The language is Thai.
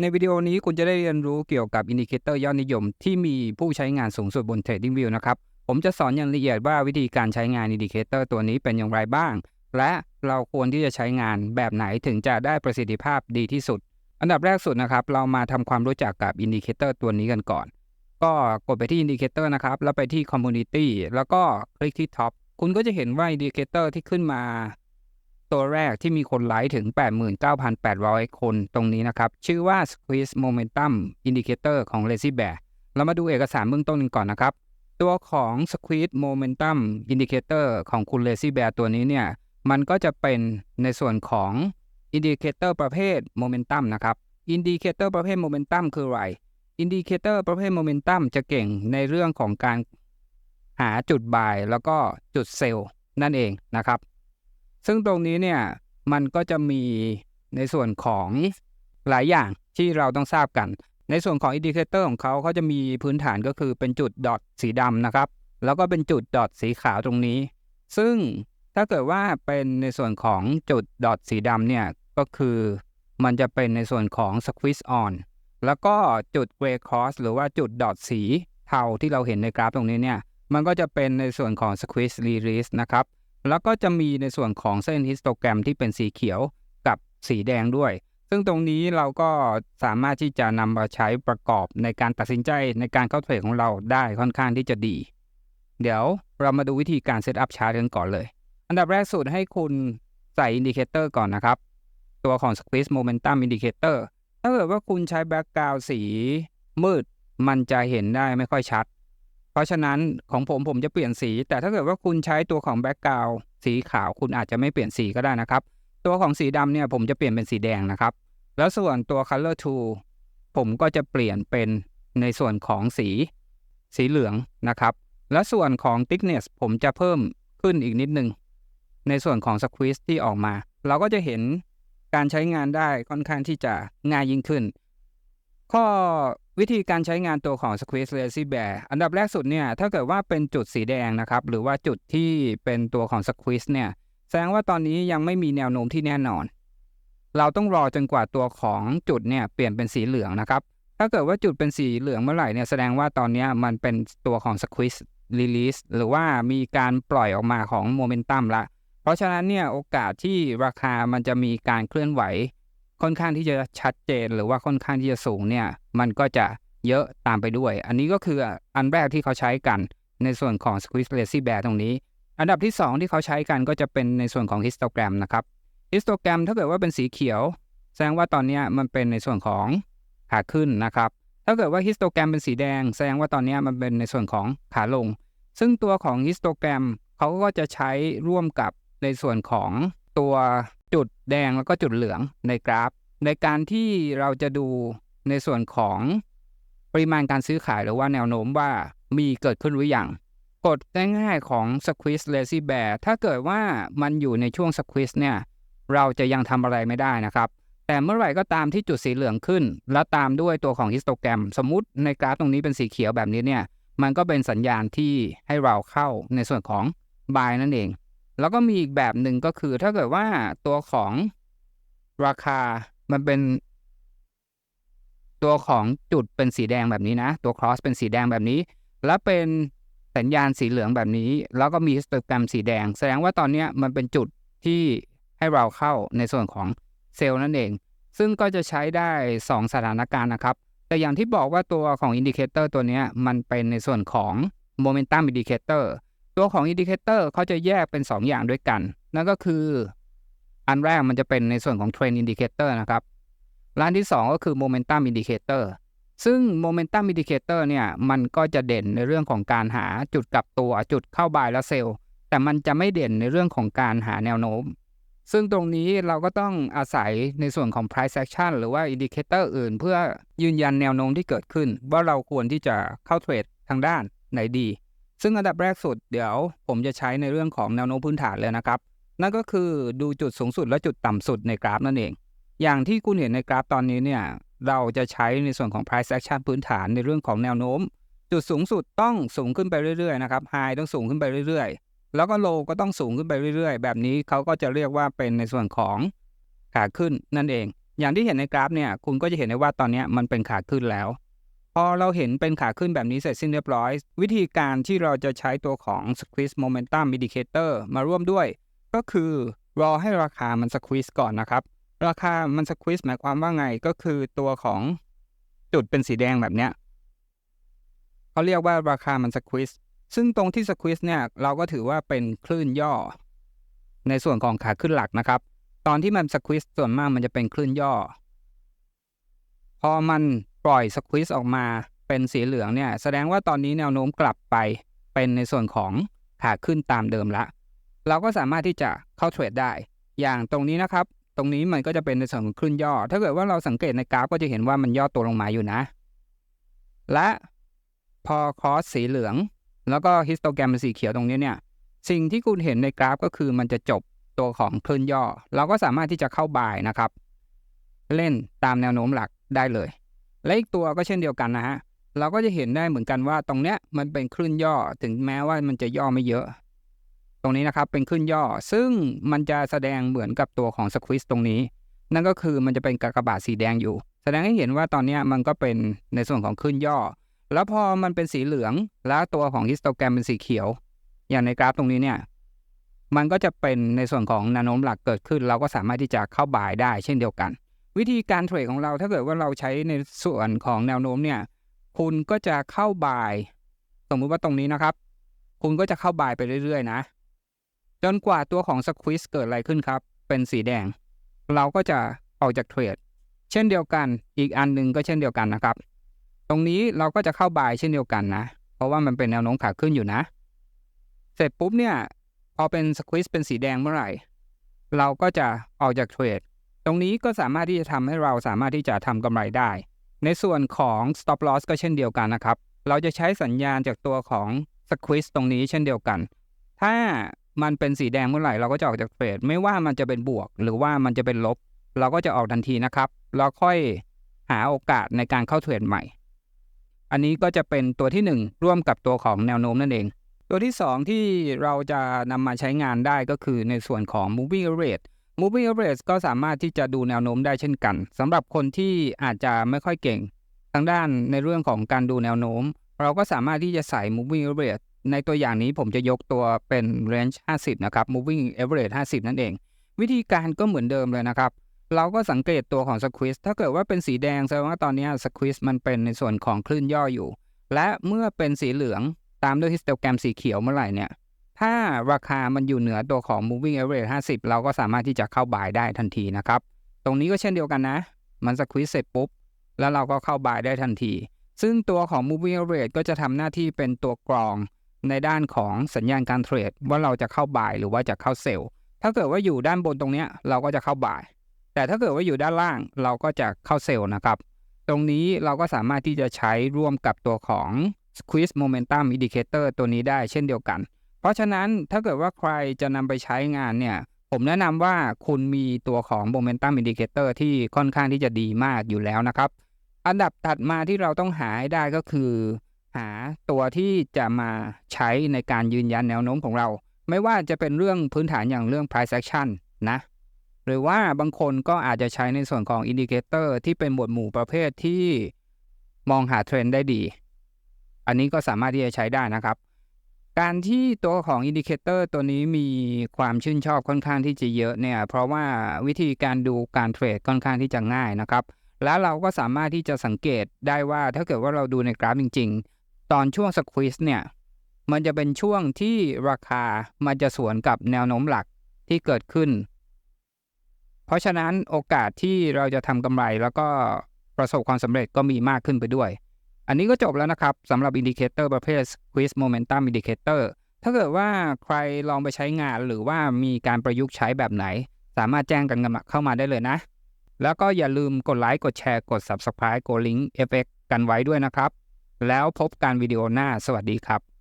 ในวิดีโอนี้คุณจะได้เรียนรู้เกี่ยวกับอินดิเคเตอร์ยอดนิยม ที่มีผู้ใช้งานสูงสุดบน TradingView นะครับ ผมจะสอนอย่างละเอียดว่าวิธีการใช้งานอินดิเคเตอร์ตัวนี้เป็นอย่างไรบ้าง และเราควรที่จะใช้งานแบบไหนถึงจะได้ประสิทธิภาพดีที่สุด อันดับแรกสุดนะครับ เรามาทำความรู้จักกับอินดิเคเตอร์ตัวนี้กันก่อน ก็กดไปที่อินดิเคเตอร์นะครับ แล้วไปที่ Community แล้วก็คลิกที่ Top คุณก็จะเห็นว่าอินดิเคเตอร์ที่ขึ้นมา ตัวแรกที่มีคนไลค์ถึง 89,800 คนตรงนี้นะครับ ชื่อว่า Squeeze Momentum Indicator ของ Lazy Bear เรามาดูเอกสารเบื้องต้นกันก่อนนะครับ ตัวของ Squeeze Momentum Indicator ของคุณ Lazy Bear ตัวนี้เนี่ย มันก็จะเป็นในส่วนของ Indicator ประเภท Momentum นะครับ Indicator ประเภท Momentum คืออะไร Indicator ประเภท Momentum จะเก่งในเรื่องของการหาจุดบายแล้วก็จุดเซลล์นั่นเองนะครับ ซึ่งตรงนี้เนี่ยมันก็จะมีในส่วนของหลายอย่างที่เราต้องทราบกัน ในส่วนของอินดิเคเตอร์ของเขาเขาจะมีพื้นฐานก็คือเป็นจุดดอทสีดำนะครับ แล้วก็เป็นจุดดอทสีขาวตรงนี้ ซึ่งถ้าเกิดว่าเป็นในส่วนของจุดดอทสีดำเนี่ยก็คือมันจะเป็นในส่วนของ squeeze on แล้วก็จุด gray cross หรือว่าจุดดอทสีเทาที่เราเห็นในกราฟตรงนี้เนี่ยมันก็จะเป็นในส่วนของ squeeze release นะครับ แล้วก็จะมีในส่วนของเส้นฮิสโตแกรมที่เป็นสีเขียวกับสีแดงด้วย ซึ่งตรงนี้เราก็สามารถที่จะนำมาใช้ประกอบในการตัดสินใจในการเข้าเทรดของเราได้ค่อนข้างที่จะดี เดี๋ยวเรามาดูวิธีการเซตอัพชาร์ตกันก่อนเลย อันดับแรกสุดให้คุณใส่อินดิเคเตอร์ก่อนนะครับ ตัวของ Squeeze Momentum Indicator ถ้าเกิดว่าคุณใช้แบ็กกราวสีมืด มันจะเห็นได้ไม่ค่อยชัด เพราะฉะนั้นของผมผมจะเปลี่ยนสี แต่ถ้าเกิดว่าคุณใช้ตัวของแบ็กกราวสีขาวคุณอาจจะไม่เปลี่ยนสีก็ได้นะครับ ตัวของสีดำเนี่ยผมจะเปลี่ยนเป็นสีแดงนะครับ แล้วส่วนตัว Color t o o ผมก็จะเปลี่ยนเป็นในส่วนของสีสีเหลืองนะครับ และส่วนของ thickness ผมจะเพิ่มขึ้นอีกนิดนึง ในส่วนของ squeeze ที่ออกมา เราก็จะเห็นการใช้งานได้ค่อนข้างที่จะง่ายยิ่งขึ้น ข้อ วิธีการใช้งานตัวของ Squeeze Lazy Bear อันดับแรกสุดเนี่ยถ้าเกิดว่าเป็นจุดสีแดงนะครับหรือว่าจุดที่เป็นตัวของ Squeeze เนี่ยแสดงว่าตอนนี้ยังไม่มีแนวโน้มที่แน่นอน เราต้องรอจนกว่าตัวของจุดเนี่ยเปลี่ยนเป็นสีเหลืองนะครับถ้าเกิดว่าจุดเป็นสีเหลืองเมื่อไหร่เนี่ยแสดงว่าตอนนี้มันเป็นตัวของ Squeeze Release หรือว่ามีการปล่อยออกมาของ Momentum ละเพราะฉะนั้นเนี่ยโอกาสที่ราคามันจะมีการเคลื่อนไหว ค่อนข้างที่จะชัดเจนหรือว่าค่อนข้างที่จะสูงเนี่ยมันก็จะเยอะตามไปด้วย อันนี้ก็คืออันแรกที่เขาใช้กันในส่วนของ Squeeze Lazy Bear ตรงนี้ อันดับที่ 2 ที่เขาใช้กันก็จะเป็นในส่วนของ histogram นะครับ histogram ถ้าเกิดว่าเป็นสีเขียว แสดงว่าตอนนี้มันเป็นในส่วนของขาขึ้นนะครับ ถ้าเกิดว่า histogram เป็นสีแดง แสดงว่าตอนนี้มันเป็นในส่วนของขาลง ซึ่งตัวของ histogram เขาก็จะใช้ร่วมกับในส่วนของตัว จุดแดงแล้วก็จุดเหลืองในกราฟ ในการที่เราจะดูในส่วนของปริมาณการซื้อขายหรือว่าแนวโน้มว่ามีเกิดขึ้นหรือยังกฎง่ายๆของ Squeeze Lazy Bear ถ้าเกิดว่ามันอยู่ในช่วง Squeeze เนี่ย เราจะยังทำอะไรไม่ได้นะครับ แต่เมื่อไหร่ก็ตามที่จุดสีเหลืองขึ้น แล้วตามด้วยตัวของฮิสโตแกรม สมมุติในกราฟตรงนี้เป็นสีเขียวแบบนี้เนี่ย มันก็เป็นสัญญาณที่ให้เราเข้าในส่วนของ buy นั่นเอง แล้วก็มีอีกแบบหนึ่งก็คือถ้าเกิดว่าตัวของราคามันเป็น ตัวของจุดเป็นสีแดงแบบนี้นะ ตัว cross เป็นสีแดงแบบนี้ แล้วเป็นสัญญาณสีเหลืองแบบนี้ แล้วก็มีฮิสโตแกรมสีแดง แสดงว่าตอนนี้มันเป็นจุดที่ให้เราเข้าในส่วนของเซลล์นั่นเอง ซึ่งก็จะใช้ได้ 2 สถานการณ์นะครับ แต่อย่างที่บอกว่าตัวของอินดิเคเตอร์ตัวนี้มันเป็นในส่วนของ Momentum Indicator ตัวของอินดิเคเตอร์ ตัวของอินดิเขาจะแยกเป็น 2 อย่างด้วยกัน นั่นก็คืออันแรกมันจะเป็นในส่วนของ Trend Indicator นะครับร้านที่ 2 ก็คือ Momentum Indicator ซึ่ง Momentum Indicator เนี่ยมันก็จะเด่นในเรื่องของการหาจุดกลับตัวจุดเข้าบายและเซลล์แต่มันจะไม่เด่นในเรื่องของการหาแนวโน้ม ซึ่งตรงนี้เราก็ต้องอาศัยในส่วนของ price action หรือว่า indicator อื่น เพื่อยืนยันแนวโน้มที่เกิดขึ้น ว่าเราควรที่จะเข้าเทรดทางด้านไหนดี ซึ่งอันดับแรกสุดเดี๋ยวผมจะใช้ในเรื่องของแนวโน้มพื้นฐานเลยนะครับ นั่นก็คือดูจุดสูงสุดและจุดต่ำสุดในกราฟนั่นเอง อย่างที่คุณเห็นในกราฟตอนนี้เนี่ยเราจะใช้ในส่วนของ price action พื้นฐานในเรื่องของแนวโน้ม จุดสูงสุดต้องสูงขึ้นไปเรื่อยๆนะครับ high ต้องสูงขึ้นไปเรื่อยๆ แล้วก็ low ก็ต้องสูงขึ้นไปเรื่อยๆ แบบนี้เขาก็จะเรียกว่าเป็นในส่วนของขาขึ้นนั่นเอง อย่างที่เห็นในกราฟเนี่ยคุณก็จะเห็นได้ว่าตอนนี้มันเป็นขาขึ้นแล้ว พอเราเห็นเป็นขาขึ้นแบบนี้เสร็จสิ้นเรียบร้อย วิธีการที่เราจะใช้ตัวของ squeeze momentum indicator มาร่วมด้วย ก็คือรอให้ราคามัน squeeze ก่อนนะครับ ราคามัน squeeze หมายความว่าไงก็คือตัวของจุดเป็นสีแดงแบบเนี้ยเขาเรียกว่าราคามัน squeeze ซึ่งตรงที่ squeeze เนี่ยเราก็ถือว่าเป็นคลื่นย่อ ในส่วนของขาขึ้นหลักนะครับ ตอนที่มัน squeeze ส่วนมากมันจะเป็นคลื่นย่อ พอมัน ปล่อย squeeze ออกมาเป็นสีเหลืองเนี่ยแสดงว่าตอนนี้แนวโน้มกลับไปเป็นในส่วนของขาขึ้นตามเดิมละ เราก็สามารถที่จะเข้าเทรดได้ อย่างตรงนี้นะครับ ตรงนี้มันก็จะเป็นในส่วนของคลื่นย่อ ถ้าเกิดว่าเราสังเกตในกราฟก็จะเห็นว่ามันย่อตัวลงมาอยู่นะ และพอคอสสีเหลือง แล้วก็ฮิสโตแกรมเป็นสีเขียวตรงนี้เนี่ย สิ่งที่คุณเห็นในกราฟก็คือมันจะจบตัวของคลื่นย่อ เราก็สามารถที่จะเข้าบายนะครับ เล่นตามแนวโน้มหลักได้เลย และอีกตัวก็เช่นเดียวกันนะฮะเราก็จะเห็นได้เหมือนกันว่าตรงเนี้ยมันเป็นคลื่นย่อถึงแม้ว่ามันจะย่อไม่เยอะ ตรงนี้นะครับเป็นคลื่นย่อ ซึ่งมันจะแสดงเหมือนกับตัวของสควิสตรงนี้ นั่นก็คือมันจะเป็นกากบาทสีแดงอยู่ แสดงให้เห็นว่าตอนเนี้ยมันก็เป็นในส่วนของคลื่นย่อ แล้วพอมันเป็นสีเหลือง แล้วตัวของฮิสโตแกรมเป็นสีเขียว อย่างในกราฟตรงนี้เนี่ยมันก็จะเป็นในส่วนของนโน้มหลักเกิดขึ้น เราก็สามารถที่จะเข้าบ่ายได้เช่นเดียวกัน วิธีการเทรดของเราถ้าเกิดว่าเราใช้ในส่วนของแนวโน้มเนี่ย คุณก็จะเข้าบ่าย สมมุติว่าตรงนี้นะครับ คุณก็จะเข้าบ่ายไปเรื่อย ๆ นะ จนกว่าตัวของสควิสเกิดอะไรขึ้นครับ เป็นสีแดง เราก็จะออกจากเทรดเช่นเดียวกัน อีกอันหนึ่งก็เช่นเดียวกันนะครับ ตรงนี้เราก็จะเข้าบ่ายเช่นเดียวกันนะ เพราะว่ามันเป็นแนวโน้มขาขึ้นอยู่นะ เสร็จปุ๊บเนี่ย พอเป็นสควิสเป็นสีแดงเมื่อไหร่ เราก็จะออกจากเทรด ตรงนี้ก็สามารถที่จะทำให้เราสามารถที่จะทำกำไรได้ ในส่วนของ stop loss ก็เช่นเดียวกันนะครับ เราจะใช้สัญญาณจากตัวของ squeeze ตรงนี้เช่นเดียวกัน ถ้ามันเป็นสีแดงเมื่อไหร่เราก็จะออกจากเทรดไม่ว่ามันจะเป็นบวก หรือว่ามันจะเป็นลบ เราก็จะออกทันทีนะครับ เราค่อยหาโอกาสในการเข้าเทรดใหม่ อันนี้ก็จะเป็นตัวที่ 1 ร่วมกับตัวของแนวโน้มนั่นเอง ตัวที่ 2 ที่เราจะนำมาใช้งานได้ก็คือในส่วนของ moving average moving average ก็สามารถที่จะดูแนวโน้มได้เช่นกันสำหรับคนที่อาจจะไม่ค่อยเก่ง ทางด้านในเรื่องของการดูแนวโน้ม เราก็สามารถที่จะใส่ moving average ในตัวอย่างนี้ผมจะยกตัวเป็น range 50 นะครับ moving average 50 นั่นเอง วิธีการก็เหมือนเดิมเลยนะครับ เราก็สังเกตตัวของ squeeze ถ้าเกิดว่าเป็นสีแดงแสดงว่าตอนนี้ squeeze มันเป็นในส่วนของคลื่นย่ออยู่ และเมื่อเป็นสีเหลืองตามด้วยฮิสโตแกรมสีเขียวเมื่อไหร่เนี่ย ถ้าราคามันอยู่เหนือตัวของ moving average 50 เราก็สามารถที่จะเข้าบายได้ทันทีนะครับ ตรงนี้ก็เช่นเดียวกันนะ มันสควิสเสร็จปุ๊บ แล้วเราก็เข้าบายได้ทันที ซึ่งตัวของ moving average ก็จะทำหน้าที่เป็นตัวกรองในด้านของสัญญาณการเทรดว่าเราจะเข้าบายหรือว่าจะเข้าเซลล์ถ้าเกิดว่าอยู่ด้านบนตรงเนี้ยเราก็จะเข้าบาย แต่ถ้าเกิดว่าอยู่ด้านล่างเราก็จะเข้าเซลล์นะครับ ตรงนี้เราก็สามารถที่จะใช้ร่วมกับตัวของ squeeze momentum indicator ตัวนี้ได้เช่นเดียวกัน เพราะฉะนั้นถ้าเกิดว่าใครจะนำไปใช้งานเนี่ย ผมแนะนำว่าคุณมีตัวของ momentum indicator ที่ค่อนข้างที่จะดีมากอยู่แล้วนะครับ อันดับถัดมาที่เราต้องหาให้ได้ก็คือ หาตัวที่จะมาใช้ในการยืนยันแนวโน้มของเรา ไม่ว่าจะเป็นเรื่องพื้นฐานอย่างเรื่อง price action นะ หรือว่าบางคนก็อาจจะใช้ในส่วนของอินดิเคเตอร์ที่เป็นหมวดหมู่ประเภทที่มองหาเทรนด์ได้ดี อันนี้ก็สามารถที่จะใช้ได้นะครับ การที่ตัวของอินดิเคเตอร์ตัวนี้มีความชื่นชอบค่อนข้างที่จะเยอะเนี่ย เพราะว่าวิธีการดูการเทรดค่อนข้างที่จะง่ายนะครับ แล้วเราก็สามารถที่จะสังเกตได้ว่าถ้าเกิดว่าเราดูในกราฟจริง ๆ ตอนช่วงสควีสเนี่ย มันจะเป็นช่วงที่ราคามันจะสวนกับแนวโน้มหลักที่เกิดขึ้น เพราะฉะนั้นโอกาสที่เราจะทำกำไรแล้วก็ประสบความสำเร็จก็มีมากขึ้นไปด้วย อันนี้ก็จบแล้วนะครับสำหรับอินดิเคเตอร์ประเภท Quiz Momentum Indicator ถ้าเกิดว่าใครลองไปใช้งานหรือว่ามีการประยุกต์ใช้แบบไหน สามารถแจ้งกันเข้ามาได้เลยนะ แล้วก็อย่าลืมกดไลค์ กดแชร์ กด Subscribe กดลิงก์ FX กันไว้ด้วยนะครับ แล้วพบกันวิดีโอหน้า สวัสดีครับ